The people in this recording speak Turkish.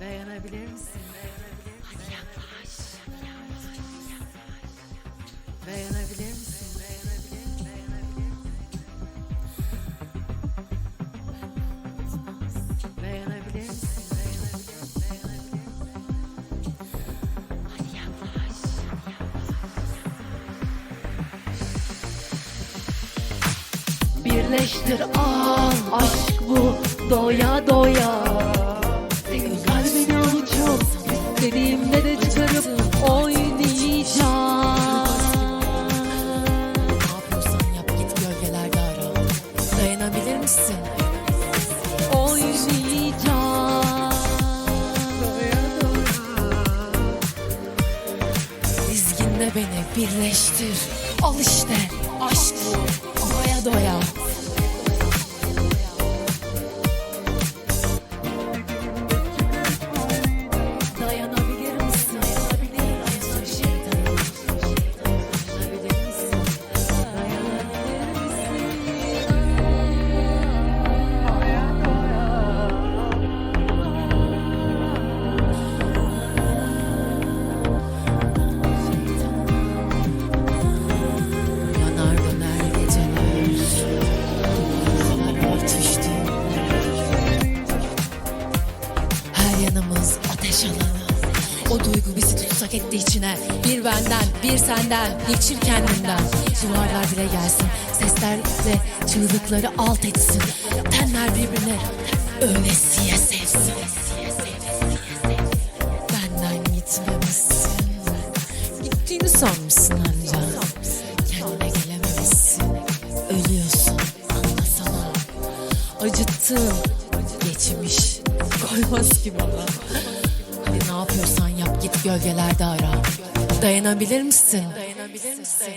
Dayanabilir misin? Hadi yaklaş. Dayanabilir misin? Dayanabilir misin? Birleştir al aşk bu doya doya Beni birleştir. Al işte aşk bu. Yanımız ateş alanı. O duygu bizi tutsak etti içine. Bir benden bir senden Geçir kendinden. Duvarlar bile gelsin Seslerle çığlıkları alt etsin. Tenler birbirine Öylesiye sevsin. Benden gitmemişsin. Gittiğini sanmışsın anca. Kendine gelememişsin. Ölüyorsun anlasana. Acıttın Geçmiş Koymaz ki bana Hadi ne yapıyorsan yap git gölgelerde ara Dayanabilir misin? Dayanabilir misin?